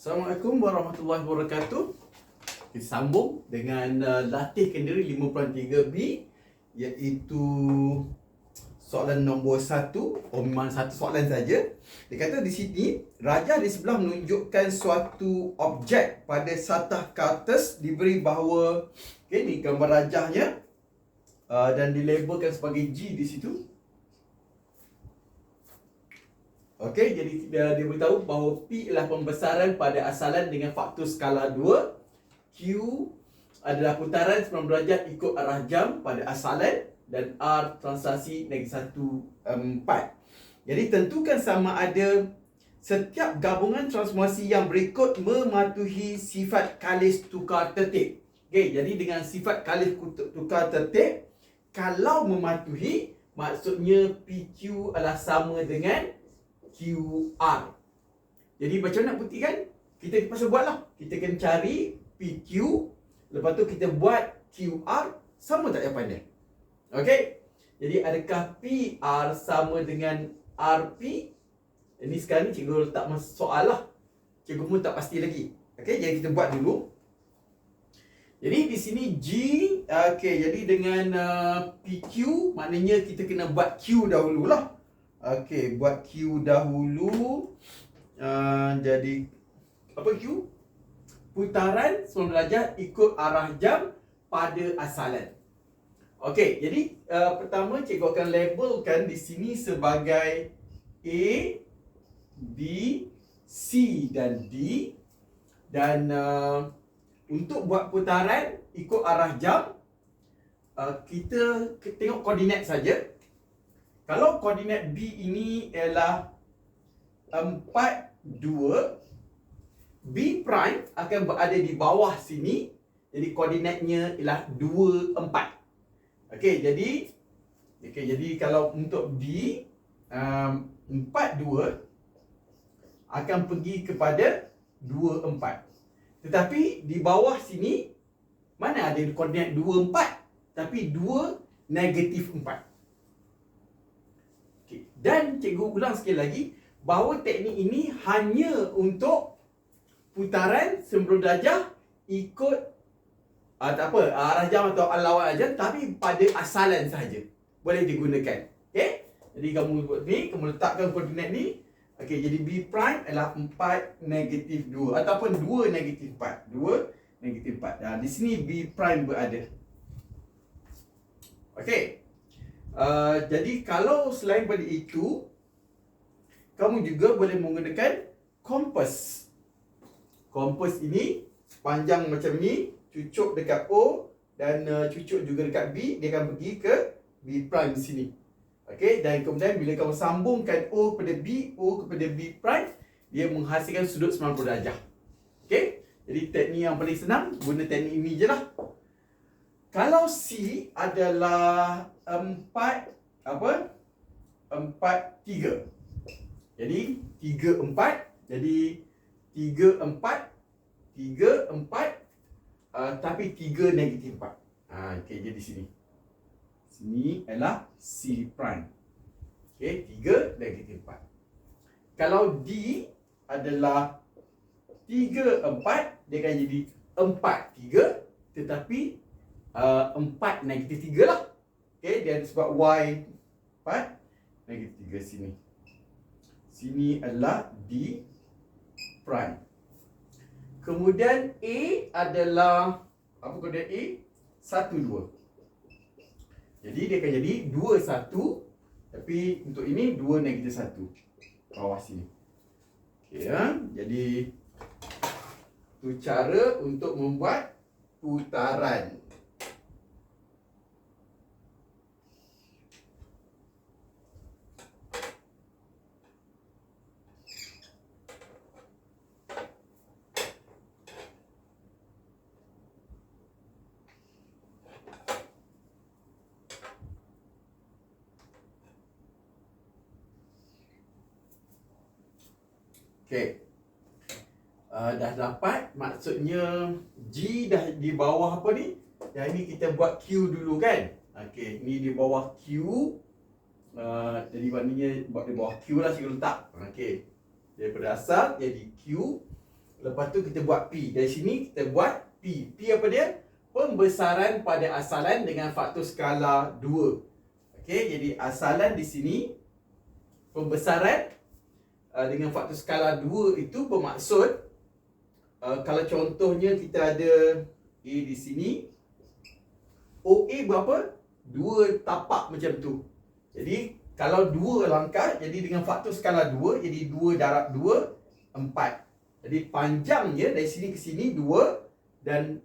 Assalamualaikum warahmatullahi wabarakatuh. Kita sambung dengan uh, latih kendiri 5.3B iaitu soalan nombor 1, oh memang satu soalan saja. Dia kata di sini raja di sebelah menunjukkan suatu objek pada satah kertas diberi bahawa okay, ni gambar rajahnya uh, dan dilabelkan sebagai G di situ. Okey, jadi dia, dia beritahu bahawa P adalah pembesaran pada asalan dengan faktor skala 2. Q adalah putaran 90 derajat ikut arah jam pada asalan dan R translasi negatif 1 4. Jadi tentukan sama ada setiap gabungan transformasi yang berikut mematuhi sifat kalis tukar tertib. Okey, jadi dengan sifat kalis tukar tertib kalau mematuhi maksudnya PQ adalah sama dengan QR. Jadi macam nak buktikan? Kita pasal buatlah. Kita kena cari PQ, lepas tu kita buat QR sama tak jawapannya? Okey. Jadi adakah PR sama dengan RP? Ini sekarang ni cikgu letak soal lah. Cikgu pun tak pasti lagi. Okey, jadi kita buat dulu. Jadi di sini G, okey, jadi dengan uh, PQ maknanya kita kena buat Q dahululah. Okey, buat Q dahulu. Uh, jadi apa Q? Putaran 90 darjah ikut arah jam pada asalan. Okey, jadi uh, pertama cikgu akan labelkan di sini sebagai A, B, C dan D dan uh, untuk buat putaran ikut arah jam uh, kita tengok koordinat saja kalau koordinat B ini ialah 4, 2 B prime akan berada di bawah sini. Jadi koordinatnya ialah 2, 4 Okey, jadi okay, jadi kalau untuk D um, 4, 2 Akan pergi kepada 2, 4 Tetapi di bawah sini Mana ada koordinat 2, 4 Tapi 2, negatif 4 dan cikgu ulang sekali lagi bahawa teknik ini hanya untuk putaran 90 darjah ikut uh, tak apa arah jam atau lawan aja tapi pada asalan sahaja boleh digunakan. Okey? Jadi kamu buat ni, kamu letakkan koordinat ni. Okey, jadi B prime adalah 4 negatif 2 ataupun 2 negatif 4. 2 negatif 4. Dan di sini B prime berada. Okey. Uh, jadi kalau selain pada itu kamu juga boleh menggunakan kompas. Kompas ini panjang macam ni, cucuk dekat O dan uh, cucuk juga dekat B, dia akan pergi ke B prime sini. Okey, dan kemudian bila kamu sambungkan O kepada B, O kepada B prime, dia menghasilkan sudut 90 darjah. Okey? Jadi teknik yang paling senang guna teknik ini je lah. Kalau C adalah empat apa? Empat tiga. Jadi tiga empat. Jadi tiga empat. Tiga empat. Uh, tapi tiga negatif empat. Ha, okay, jadi sini. Sini adalah C prime. Okay, tiga negatif empat. Kalau D adalah tiga empat, dia akan jadi empat tiga. Tetapi uh, 4 negatif 3 lah. Okay, dan sebab Y 4 negatif 3 sini. Sini adalah D prime. Kemudian A adalah apa kode A? 1 2. Jadi dia akan jadi 2 1 tapi untuk ini 2 negatif 1. Bawah sini. Okay, ya. Jadi itu cara untuk membuat putaran. Okey. Uh, dah dapat maksudnya G dah di bawah apa ni? Yang ini kita buat Q dulu kan? Okey, ni di bawah Q. Uh, jadi maknanya buat di bawah Q lah cikgu letak. Okey. Daripada asal jadi Q. Lepas tu kita buat P. Dari sini kita buat P. P apa dia? Pembesaran pada asalan dengan faktor skala 2. Okey, jadi asalan di sini pembesaran uh, dengan faktor skala 2 itu bermaksud uh, kalau contohnya kita ada A di sini OA berapa? Dua tapak macam tu. Jadi kalau dua langkah jadi dengan faktor skala 2 jadi 2 darab 2 4. Jadi panjangnya dari sini ke sini 2 dan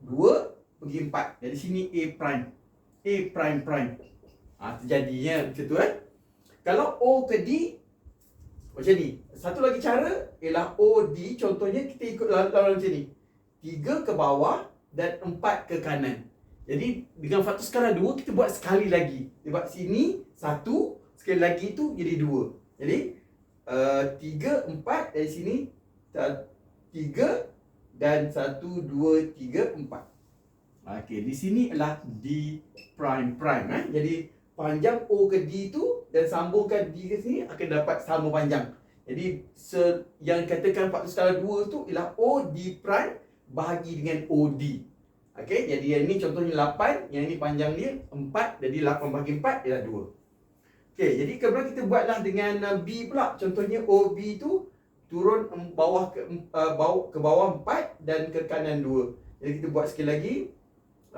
2 pergi 4. Jadi sini A prime. A prime prime. Ha, terjadinya macam tu kan. Kalau O ke D macam ni. Satu lagi cara ialah OD contohnya kita ikut lalu macam ni. 3 ke bawah dan 4 ke kanan. Jadi dengan faktor skala 2 kita buat sekali lagi. Kita buat sini satu, sekali lagi tu jadi dua. Jadi uh, tiga, empat dari sini tiga dan satu, dua, tiga, empat. Okey, di sini adalah D prime prime. Eh? Jadi panjang O ke D tu dan sambungkan D ke sini akan dapat sama panjang. Jadi se yang katakan faktor skala 2 tu ialah O D prime bahagi dengan O D. Okey, jadi yang ini contohnya 8, yang ini panjang dia 4, jadi 8 bagi 4 ialah 2. Okey, jadi kemudian kita buatlah dengan uh, B pula. Contohnya OB tu turun bawah ke uh, bawah ke bawah 4 dan ke kanan 2. Jadi kita buat sekali lagi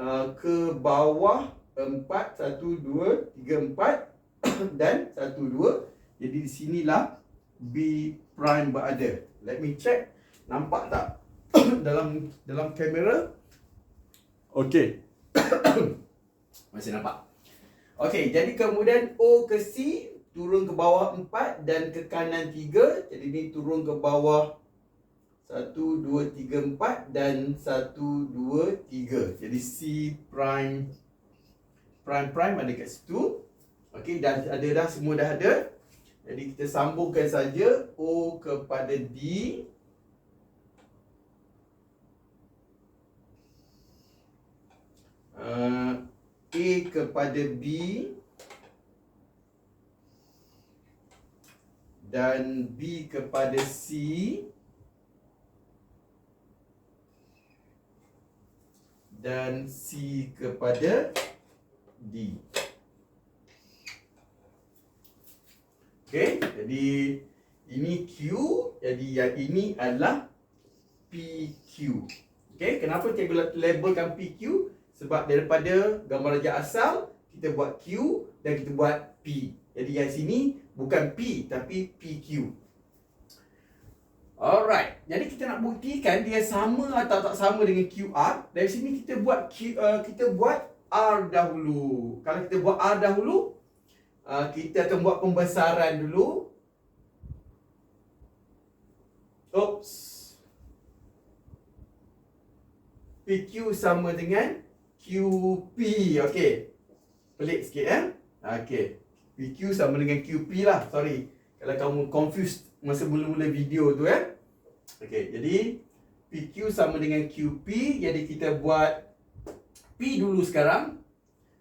uh, ke bawah 4 1 2 3 4 dan 1 2. Jadi di sinilah B prime berada. Let me check. Nampak tak dalam dalam kamera? Okey. Masih nampak. Okey, jadi kemudian O ke C turun ke bawah 4 dan ke kanan 3. Jadi ni turun ke bawah 1 2 3 4 dan 1 2 3. Jadi C prime prime prime ada kat situ. Okey, dah ada dah semua dah ada. Jadi kita sambungkan saja O kepada D. uh, A kepada B dan B kepada C dan C kepada D. Okey, jadi ini Q, jadi yang ini adalah PQ. Okey, kenapa cikgu labelkan PQ? Sebab daripada gambar raja asal Kita buat Q dan kita buat P Jadi yang sini bukan P tapi PQ Alright, jadi kita nak buktikan dia sama atau tak sama dengan QR Dari sini kita buat Q, uh, kita buat R dahulu. Kalau kita buat R dahulu uh, Kita akan buat pembesaran dulu. Oops. PQ sama dengan QP okey pelik sikit eh? Okey PQ sama dengan QP lah. Sorry. Kalau kamu confused masa mula-mula video tu eh? Okey jadi PQ sama dengan QP jadi kita buat P dulu sekarang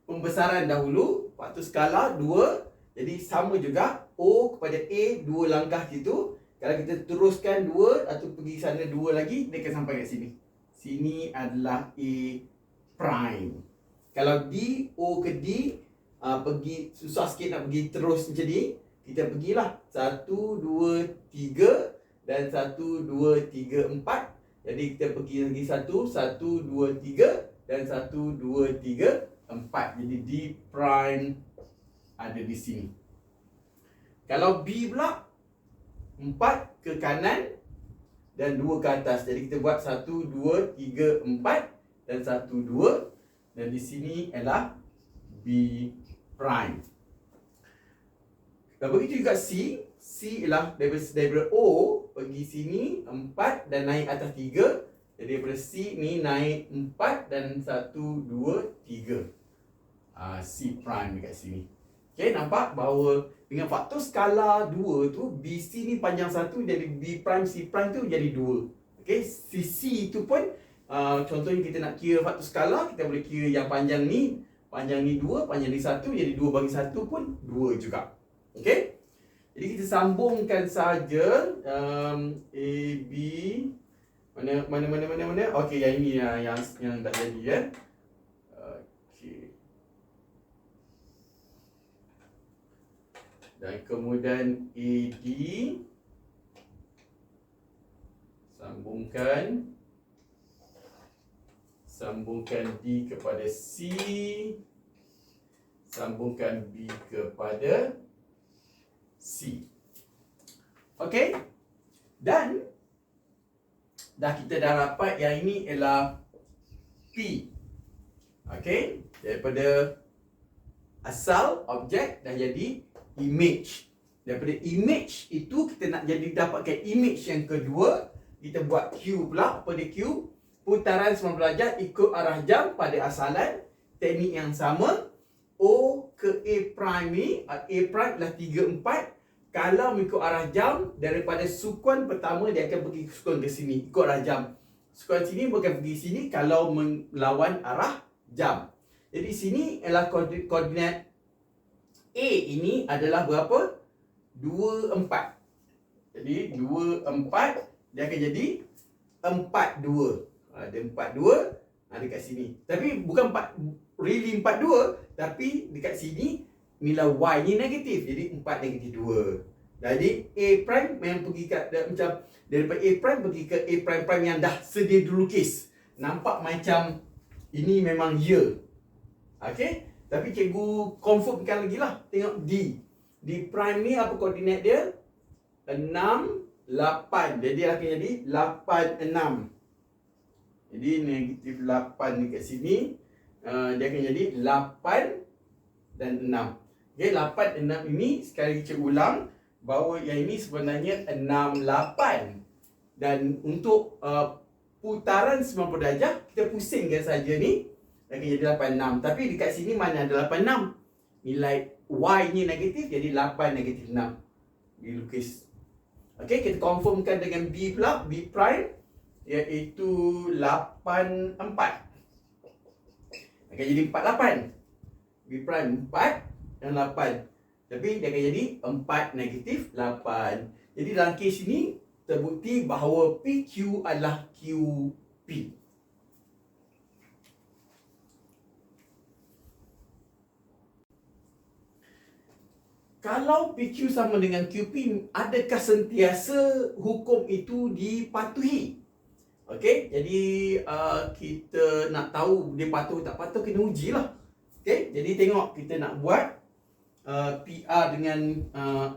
pembesaran dahulu waktu skala 2 jadi sama juga O kepada A dua langkah situ kalau kita teruskan dua atau pergi sana dua lagi dia akan sampai kat sini sini adalah A prime. Kalau D, O ke D, uh, pergi susah sikit nak pergi terus macam ni. Kita pergilah. Satu, dua, tiga. Dan satu, dua, tiga, empat. Jadi kita pergi lagi satu. Satu, dua, tiga. Dan satu, dua, tiga, empat. Jadi D prime ada di sini. Kalau B pula, empat ke kanan dan dua ke atas. Jadi kita buat satu, dua, tiga, empat dan satu dua dan di sini ialah B prime. Dan begitu juga C, C ialah daripada, daripada O pergi sini empat dan naik atas tiga. Jadi daripada C ni naik empat dan satu dua tiga. Uh, C prime dekat sini. Okay, nampak bahawa dengan faktor skala 2 tu BC ni panjang satu jadi B prime C prime tu jadi 2. Okay, CC tu pun Uh, contohnya kita nak kira faktor skala, kita boleh kira yang panjang ni, panjang ni 2, panjang ni 1, jadi 2 bagi 1 pun 2 juga. Okey? Jadi kita sambungkan saja um, A, B, Mana mana mana mana mana? Okey, yang ini yang yang, yang dah jadi ya. Okey. Dan kemudian AD sambungkan sambungkan D kepada C sambungkan B kepada C. Okey? Dan dah kita dah dapat yang ini ialah P. Okey? Daripada asal objek dah jadi image. Daripada image itu kita nak jadi dapatkan image yang kedua, kita buat Q pula pada Q putaran 90 darjah ikut arah jam pada asalan teknik yang sama O ke A prime ni A prime adalah 3 4 kalau mengikut arah jam daripada sukuan pertama dia akan pergi sukuan ke sini. Ikut arah jam. Sukuan sini bukan pergi sini kalau melawan arah jam. Jadi sini ialah koordinat A ini adalah berapa? 2 4 jadi 2 4 dia akan jadi 4 2 ada 4 2 ada dekat sini. Tapi bukan 4 really 4 2 tapi dekat sini nilai y ni negatif jadi 4 negatif 2 jadi a prime memang pergi kat macam daripada a prime pergi ke a prime prime yang dah sedia dilukis. Nampak macam ini memang ya okey tapi cikgu confirmkan lagi lah. Tengok d. D prime ni apa koordinat dia? 6 8 jadi akan jadi 8 6 jadi negatif 8 ni kat sini. Uh, dia akan jadi 8 dan 6 Okay, 8, 6 ini sekali lagi cikgu ulang bahawa yang ini sebenarnya 6, 8 dan untuk uh, putaran 90 darjah kita pusingkan saja ni. Akan jadi 8, 6 tapi dekat sini mana ada 8, 6 nilai Y ni negatif jadi 8, negatif 6 dilukis Okay, kita confirmkan dengan B pula B prime iaitu 8, 4 akan jadi 4, 8 B prime 4 dan 8. Tapi dia akan jadi 4 negatif 8. Jadi dalam kes ini terbukti bahawa PQ adalah QP. Kalau PQ sama dengan QP, adakah sentiasa hukum itu dipatuhi? Okey, jadi uh, kita nak tahu dia patuh tak patuh kena ujilah. Okey, jadi tengok kita nak buat uh, PR dengan uh,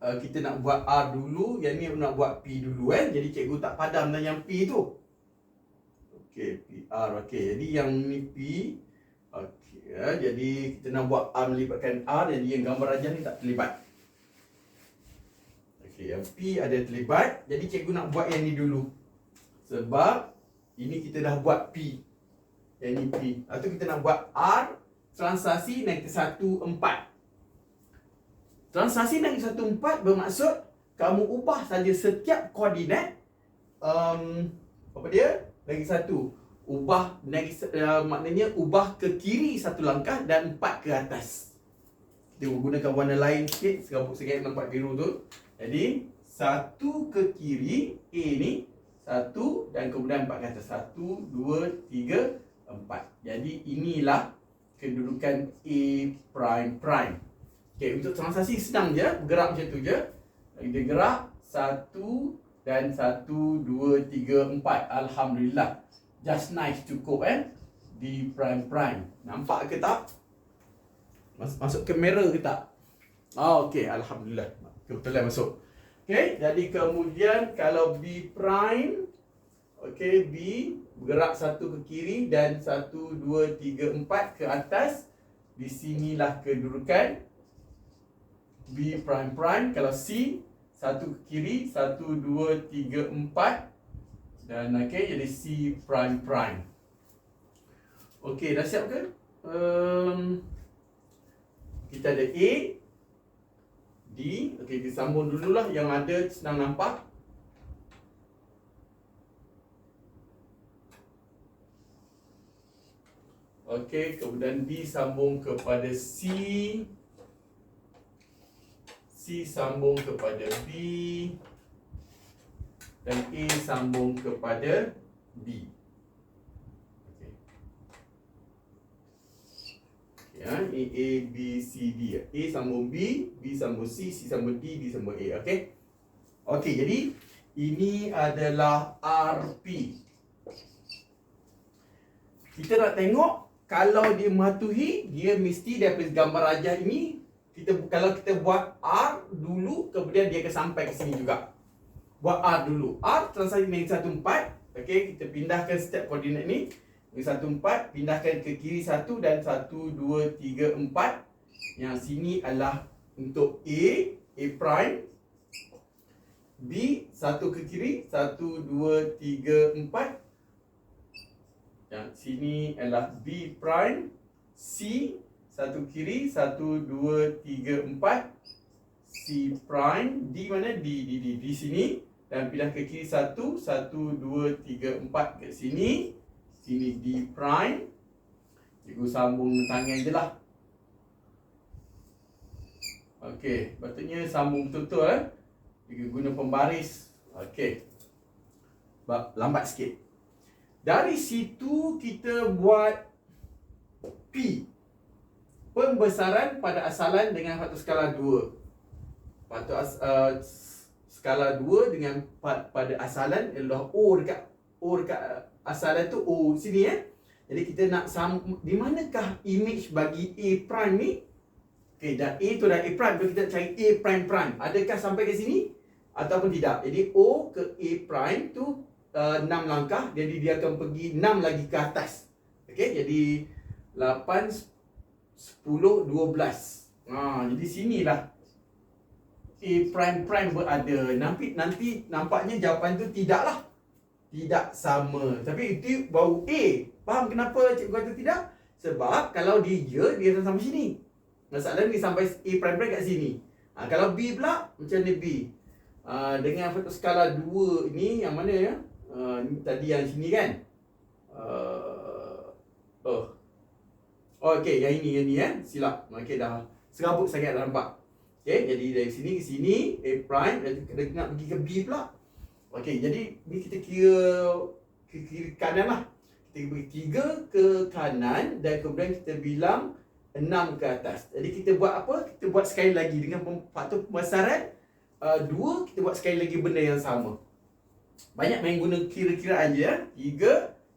uh, kita nak buat R dulu, yang ni nak buat P dulu eh. Jadi cikgu tak padam dengan yang P tu. Okey, PR okey. Jadi yang ni P. Okey, ya. jadi kita nak buat R melibatkan R, jadi yang gambar rajah ni tak terlibat. Okey, yang P ada terlibat, jadi cikgu nak buat yang ni dulu. Sebab ini kita dah buat P. Yang ni P. Lepas tu kita nak buat R transaksi negatif 1, 4. Transaksi negatif satu empat bermaksud kamu ubah saja setiap koordinat um, apa dia? Negatif satu. Ubah negatif, uh, maknanya ubah ke kiri satu langkah dan empat ke atas. Kita gunakan warna lain sikit, serabut sikit nampak biru tu. Jadi, satu ke kiri, A ni, satu dan kemudian empat ke atas. Satu, dua, tiga, empat. Jadi, inilah kedudukan A prime prime. Okay, untuk transaksi senang je, bergerak macam tu je. Dia gerak, satu dan satu, dua, tiga, empat. Alhamdulillah. Just nice cukup eh. Di prime prime. Nampak ke tak? Mas masuk kamera ke tak? Oh, okay, Alhamdulillah. Kebetulan masuk. Okay, jadi kemudian kalau B prime, okay, B bergerak satu ke kiri dan satu, dua, tiga, empat ke atas. Di sinilah kedudukan B prime prime kalau C satu ke kiri satu dua tiga empat dan okey jadi C prime prime. Okey dah siap ke? Um, kita ada A D okey kita sambung dululah yang ada senang nampak. Okey kemudian D sambung kepada C C sambung kepada B dan A sambung kepada B. Okay. Ya, ini A, B, C, D. A sambung B, B sambung C, C sambung D, D sambung A. Okey. Okey, jadi ini adalah RP. Kita nak tengok kalau dia mematuhi, dia mesti daripada gambar rajah ini kita kalau kita buat R dulu kemudian dia akan sampai ke sini juga. Buat R dulu. R transaksi dengan 14. Okey, kita pindahkan step koordinat ni. Ini satu empat Pindahkan ke kiri satu Dan satu, dua, tiga, empat Yang sini adalah Untuk A A prime B Satu ke kiri Satu, dua, tiga, empat Yang sini adalah B prime C Satu kiri Satu, dua, tiga, empat C prime D mana? D, D, D Di sini Dan pindah ke kiri satu Satu, dua, tiga, empat Ke sini Sini D prime Cikgu sambung tangan je lah Okey, patutnya sambung betul-betul eh. Cikgu guna pembaris. Okey. Lambat sikit. Dari situ kita buat P. Pembesaran pada asalan dengan faktor skala 2. Faktor as, uh, skala 2 dengan pada asalan ialah O dekat O dekat asalan tu O sini eh. Jadi kita nak sam di manakah image bagi A prime ni? Okey, dah A tu dah A prime, jadi kita cari A prime prime. Adakah sampai ke sini ataupun tidak? Jadi O ke A prime tu uh, 6 langkah, jadi dia akan pergi 6 lagi ke atas. Okey, jadi 8 10 12. Ha, jadi sinilah A prime prime berada. Nanti nanti nampaknya jawapan tu tidaklah tidak sama. Tapi itu bau A. Faham kenapa cikgu kata tidak? Sebab kalau dia ya, dia akan sampai sini. Masalah ni sampai A prime prime kat sini. Ha, kalau B pula, macam ni B. Ha, dengan faktor skala 2 ni, yang mana ya? Ni tadi yang sini kan? Uh, oh. Okay, yang ini, yang ni ya. Silap. Okay, dah serabut sangat dah nampak. Okay, jadi dari sini ke sini, A prime, dan kita nak pergi ke B pula. Okey, jadi ni kita kira ke kiri kanan lah. Kita beri tiga ke kanan dan kemudian kita bilang enam ke atas. Jadi kita buat apa? Kita buat sekali lagi dengan faktor pembesaran uh, dua, kita buat sekali lagi benda yang sama. Banyak main guna kira-kiraan je ya. Tiga,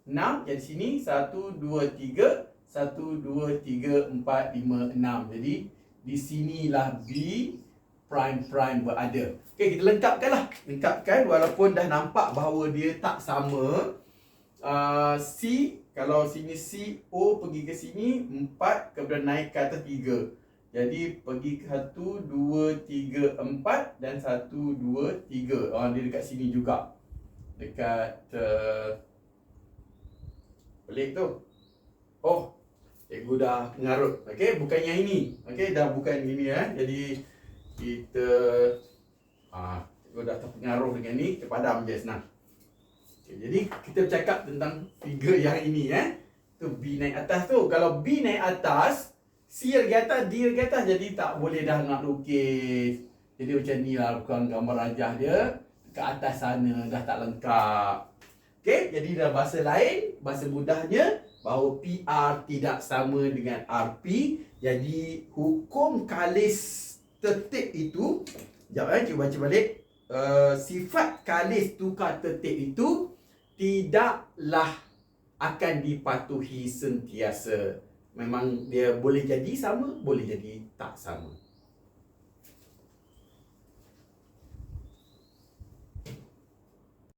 enam, jadi sini satu, dua, tiga, satu, dua, tiga, empat, lima, enam. Jadi di sinilah B prime prime berada. Okey, kita lengkapkanlah. Lengkapkan walaupun dah nampak bahawa dia tak sama. Uh, C, kalau sini C, O pergi ke sini, 4 kemudian naik ke atas 3. Jadi pergi ke 1, 2, 3, 4 dan 1, 2, 3. Oh, dia dekat sini juga. Dekat uh, pelik tu. Oh, cikgu dah pengarut. Okey, bukan yang ini. Okey, dah bukan ini ya. Jadi kita Ah, cikgu dah terpengaruh dengan ni, kita padam je senang. Okay, jadi kita bercakap tentang figure yang ini eh. Tu B naik atas tu. Kalau B naik atas, C lagi atas, D lagi atas. Jadi tak boleh dah nak lukis. Jadi macam ni lah bukan gambar rajah dia. Ke atas sana dah tak lengkap. Okay, jadi dalam bahasa lain, bahasa mudahnya, bahawa PR tidak sama dengan RP. Jadi hukum kalis tertib itu Sekejap eh, cuba baca balik. Uh, sifat kalis tukar tertib itu tidaklah akan dipatuhi sentiasa. Memang dia boleh jadi sama, boleh jadi tak sama.